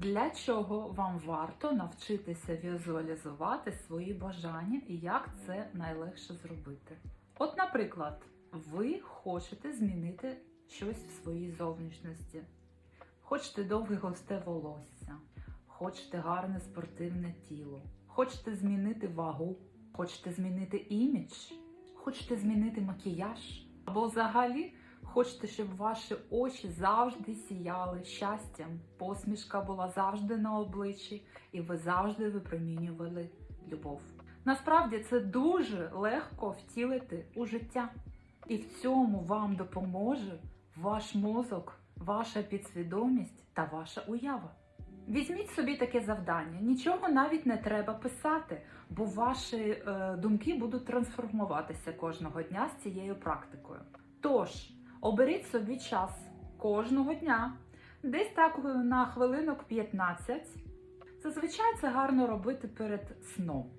Для чого вам варто навчитися візуалізувати свої бажання і як це найлегше зробити? От, наприклад, ви хочете змінити щось в своїй зовнішності. Хочете довге густе волосся, хочете гарне спортивне тіло, хочете змінити вагу, хочете змінити імідж, хочете змінити макіяж, або взагалі хочете, щоб ваші очі завжди сіяли щастям, посмішка була завжди на обличчі, і ви завжди випромінювали любов. Насправді це дуже легко втілити у життя, і в цьому вам допоможе ваш мозок, ваша підсвідомість та ваша уява. Візьміть собі таке завдання. Нічого навіть не треба писати, бо ваші е, думки будуть трансформуватися кожного дня з цією практикою. Тож, оберіть собі час кожного дня, десь так на хвилинок 15. Зазвичай це гарно робити перед сном.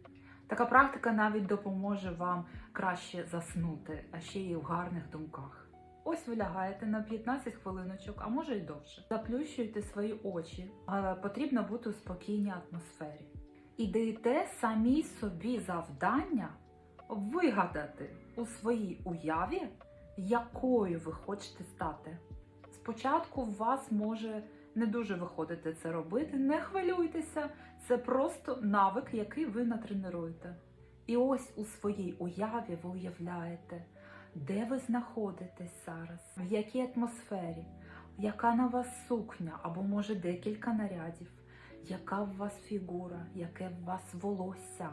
Така практика навіть допоможе вам краще заснути, а ще й в гарних думках. Ось ви лягаєте на 15 хвилиночок, а може й довше. Заплющуйте свої очі, але потрібно бути у спокійній атмосфері. І даєте самі собі завдання вигадати у своїй уяві, якою ви хочете стати. Спочатку у вас може не дуже виходити це робити, не хвилюйтеся, це просто навик, який ви натренуєте. І ось у своїй уяві ви уявляєте, де ви знаходитесь зараз, в якій атмосфері, яка на вас сукня або може декілька нарядів, яка в вас фігура, яке в вас волосся,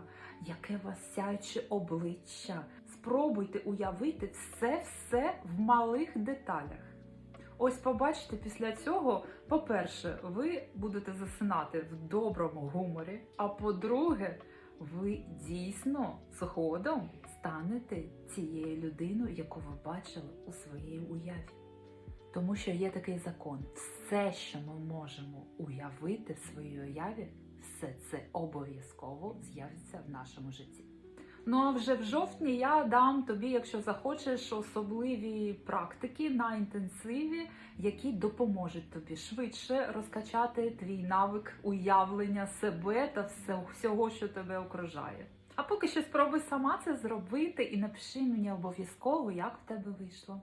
яке в вас сяюче обличчя. Спробуйте уявити все-все в малих деталях. Ось побачите, після цього, по-перше, ви будете засинати в доброму гуморі. А по-друге, ви дійсно згодом станете цією людиною, яку ви бачили у своїй уяві. Тому що є такий закон: все, що ми можемо уявити в своїй уяві, все це обов'язково з'явиться в нашому житті. Ну а вже в жовтні я дам тобі, якщо захочеш, особливі практики на інтенсиві, які допоможуть тобі швидше розкачати твій навик уявлення себе та всього, що тебе окружає. А поки що спробуй сама це зробити і напиши мені обов'язково, як в тебе вийшло.